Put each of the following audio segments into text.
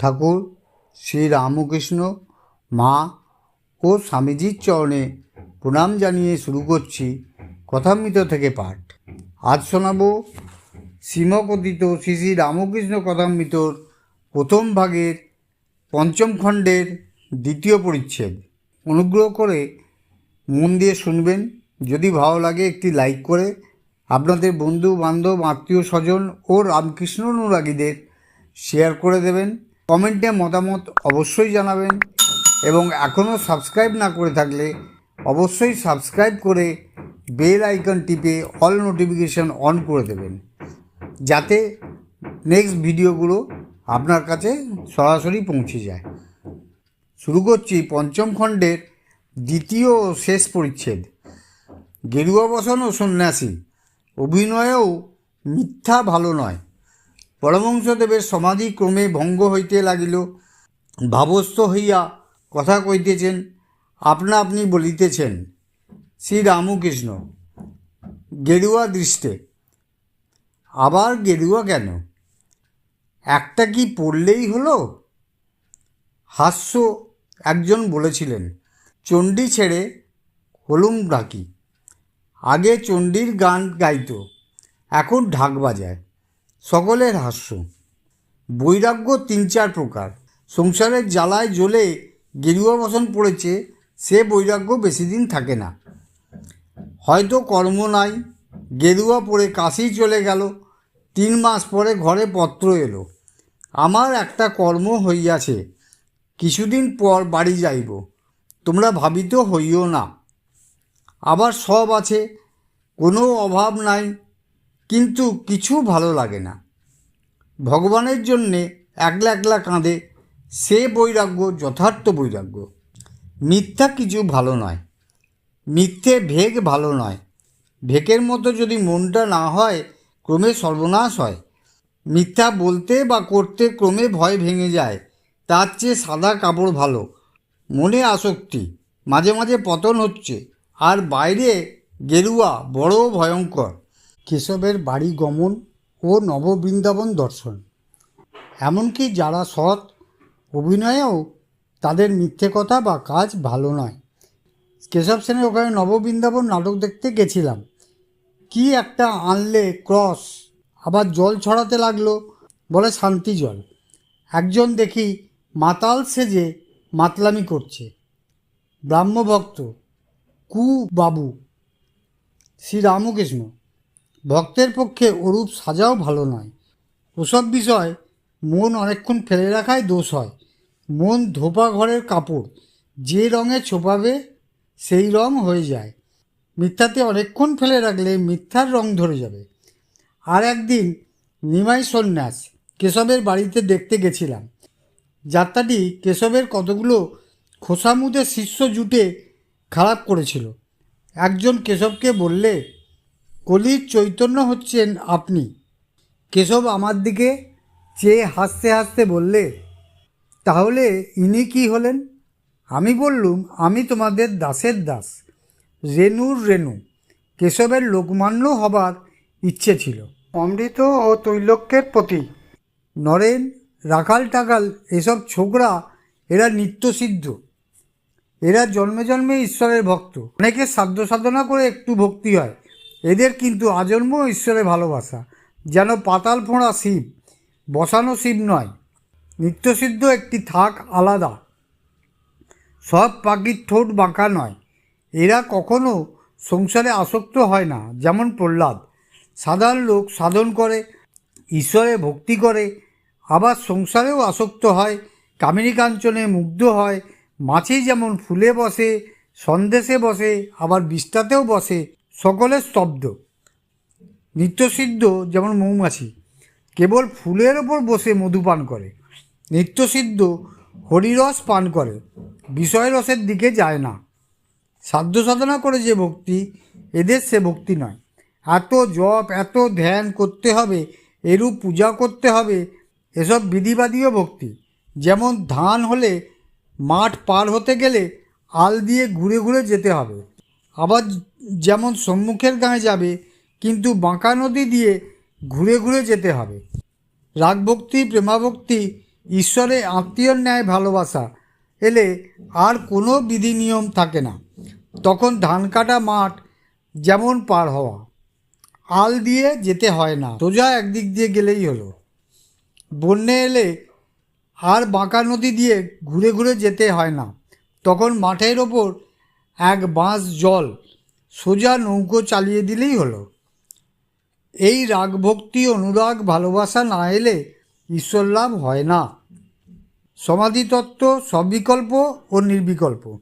ঠাকুর শ্রী রামকৃষ্ণ মা ও স্বামীজির চরণে প্রণাম জানিয়ে শুরু করছি কথামৃত থেকে পাঠ। আজ শোনাব শ্রীমকথিত শ্রী শ্রী রামকৃষ্ণ কথামৃতর প্রথম ভাগের পঞ্চম খণ্ডের দ্বিতীয় পরিচ্ছেদ। অনুগ্রহ করে মন দিয়ে শুনবেন। যদি ভালো লাগে একটি লাইক করে আপনাদের বন্ধু বান্ধব আত্মীয় স্বজন ও রামকৃষ্ণ অনুরাগীদের শেয়ার করে দেবেন। কমেন্টে মতামত অবশ্যই জানাবেন এবং এখনও সাবস্ক্রাইব না করে থাকলে অবশ্যই সাবস্ক্রাইব করে বেল আইকন টিপে অল নোটিফিকেশন অন করে দেবেন যাতে নেক্সট ভিডিওগুলো আপনার কাছে সরাসরি পৌঁছে যায়। শুরু করছি পঞ্চম খণ্ডের দ্বিতীয় ও শেষ পরিচ্ছেদ। গেরুয়া বসন ও সন্ন্যাসী, অভিনয়েও মিথ্যা ভালো নয়। পরমংসদেবের সমাধি ক্রমে ভঙ্গ হইতে লাগিল। ভাবস্থ হইয়া কথা কইতেছেন, আপনা আপনি বলিতেছেন, শ্রী রামকৃষ্ণ, গেরুয়া দৃষ্টে, আবার গেরুয়া কেন? একটা কি পড়লেই হলো? হাস্য একজন বলেছিলেন, চণ্ডী ছেড়ে হলুম ডাকি আগে চণ্ডীর গান গাইত, এখন ঢাক বাজায়। সকলের হাস্য। বৈরাগ্য তিন চার প্রকার। সংসারের জ্বালায় জ্বলে গেরুয়া বসন পড়েছে, সে বৈরাগ্য বেশি দিন থাকে না। হয়তো কর্ম নাই, গেরুয়া পড়ে কাশি চলে গেল, তিন মাস পরে ঘরে পত্র এলো। আমার একটা কর্ম হইয়াছে, কিছুদিন পর বাড়ি যাইব, তোমরা ভাবিত হইও না। আবার সব আছে, কোনো অভাব নাই কিন্তু কিছু ভালো লাগে না। ভগবানের জন্যে একলা একলা কাঁদে সে বৈরাগ্য, যথার্থ বৈরাগ্য। মিথ্যা কিছু ভালো নয়। মিথ্যে ভেগ ভালো নয়। ভেকের মতো যদি মনটা না হয়, ক্রমে সর্বনাশ হয়। মিথ্যা বলতে বা করতে ক্রমে ভয় ভেঙে যায়। তার চেয়ে সাদা কাপড় ভালো। মনে আসক্তি। মাঝে মাঝে পতন হচ্ছে। আর বাইরে গেরুয়া বড় ভয়ঙ্কর। কেশবের বাড়ি গমন ও নববৃন্দাবন দর্শন। এমনকি যারা সৎ অভিনয়েও তাদের মিথ্যে কথা বা কাজ ভালো নয়। কেশব সেনের ওখানে নববৃন্দাবন নাটক দেখতে গেছিলাম। কি একটা আনলে ক্রস, আবার জল ছড়াতে লাগল, বলে শান্তি জল। একজন দেখি মাতাল সেজে মাতলামি করছে। ব্রাহ্মভক্ত, কু বাবু, শ্রী রামকৃষ্ণ। ভক্তের পক্ষে ওরূপ সাজাও ভালো নয়। ওসব বিষয়, মন অনেকক্ষণ ফেলে রাখাই দোষ হয়। মন ধোপা ঘরের কাপড়, যে রঙে ছোপাবে সেই রং হয়ে যায়। মিথ্যাতে অনেকক্ষণ ফেলে রাখলে মিথ্যার রং ধরে যাবে। আর একদিন নিমাই সন্ন্যাস কেশবের বাড়িতে দেখতে গেছিলাম। যাত্রাটি কেশবের কতগুলো খোসামুদের শিষ্য জুটে খারাপ করেছিল। একজন কেশবকে বললে কলির চৈতন্য হচ্ছেন আপনি। কেশব আমার দিকে চেয়ে হাসতে হাসতে বললে, তাহলে ইনি কি হলেন? আমি বললুম, আমি তোমাদের দাসের দাস, রেণুর রেণু। কেশবের লোকমান্য হবার ইচ্ছে ছিল। অমৃত ও তৈলক্যের প্রতি নরেন, রাখাল টাকাল এসব ছোকরা এরা নিত্যসিদ্ধ। এরা জন্মে জন্মে ঈশ্বরের ভক্ত। অনেকে সাধ্য সাধনা করে একটু ভক্তি হয়। এদের কিন্তু আজন্ম ঈশ্বরে ভালোবাসা। যেন পাতাল ফোঁড়া শিব, বসানো শিব নয়, নিত্যসিদ্ধ একটি থাক আলাদা। সব পাখির ঠোঁট বাঁকা নয়, এরা কখনো সংসারে আসক্ত হয় না, যেমন প্রহ্লাদ। সাধারণ লোক সাধন করে, ঈশ্বরে ভক্তি করে, আবার সংসারেও আসক্ত হয়, কামিনী কাঞ্চনে মুগ্ধ হয়, মাছি যেমন ফুলে বসে, সন্দেশে বসে, আবার বিষ্টাতেও বসে সকলে স্তব্ধ। নিত্যসিদ্ধ যেমন মৌমাছি, কেবল ফুলের ওপর বসে মধু পান করে। নিত্যসিদ্ধ হরিরস পান করে, বিষয়রসের দিকে যায় না। সাধ্য সাধনা করে যে ভক্তি, এদের সে ভক্তি নয়। এত জপ, এত ধ্যান করতে হবে, এরূপ পূজা করতে হবে, এসব বিধিবাদীয় ভক্তি। যেমন ধান হলে মাঠ পার হতে গেলে আল দিয়ে ঘুরে ঘুরে যেতে হবে। আবার যেমন সম্মুখের গায়ে যাবে, কিন্তু বাঁকা নদী দিয়ে ঘুরে ঘুরে যেতে হবে। রাগভক্তি, প্রেমাভক্তি, ঈশ্বরে আত্মীয়র ন্যায় ভালোবাসা, এলে আর কোনো বিধি নিয়ম থাকে না। তখন ধান কাটা মাঠ যেমন পার হওয়া, আল দিয়ে যেতে হয় না। সোজা একদিক দিয়ে গেলেই হলো। বন্যে এলে আর বাঁকা নদী দিয়ে ঘুরে ঘুরে যেতে হয় না। তখন মাঠের ওপর এক বাঁশ জল সোজা নৌকো চালিয়ে দিলেই হলো। এই রাগভক্তি, অনুরাগ, ভালোবাসা না এলে ঈশ্বর লাভ হয় না। সমাধি তত্ত্ব সবিকল্প ও নির্বিকল্প।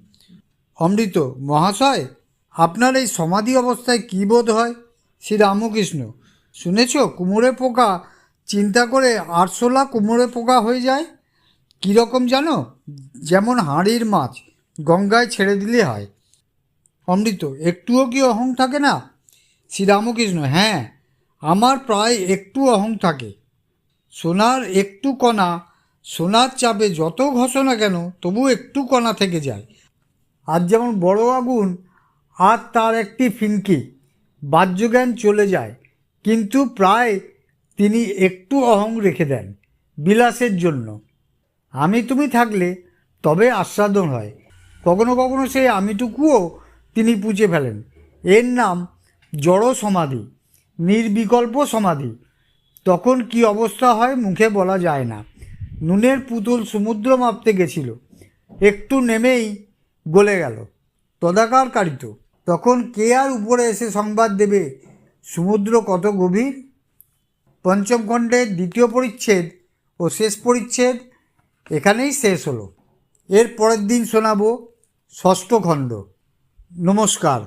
অমৃত, মহাশয়, আপনার এই সমাধি অবস্থায় কী বোধ হয়? শ্রী রামকৃষ্ণ শুনেছ কুমোরে পোকা? চিন্তা করে আরশোলা কুমোরে পোকা হয়ে যায়? কীরকম জানো? যেমন হাঁড়ির মাছ, গঙ্গায় ছেড়ে দিলে হয়। অমৃত, একটুও কি অহং থাকে না? শ্রীরামকৃষ্ণ হ্যাঁ আমার প্রায় একটু অহং থাকে। সোনার একটু কণা, সোনার চাপে যত ঘষো না কেন, তবু একটু কণা থেকে যায়। আর যেমন বড় আগুন, আর তার একটি ফিনকি, বাহ্যজ্ঞান চলে যায়, কিন্তু প্রায় তিনি একটু অহং রেখে দেন, বিলাসের জন্য। আমি তুমি থাকলে তবে আস্বাদন হয় কখনো কখনো সেই আমিটুকুও তিনি পুঁছে ফেলেন। এর নাম জড় সমাধি, নির্বিকল্প সমাধি। তখন কি অবস্থা হয় মুখে বলা যায় না। নুনের পুতুল সমুদ্র মাপতে গেছিল। একটু নেমেই গলে গেল। তদাকার কারিত তখন কে আর উপরে এসে সংবাদ দেবে? সমুদ্র কত গভীর? পঞ্চম খণ্ডের দ্বিতীয় পরিচ্ছেদ ও শেষ পরিচ্ছেদ এখানেই শেষ হলো। এর পরের দিন শোনাবো ষষ্ঠ খণ্ড। নমস্কার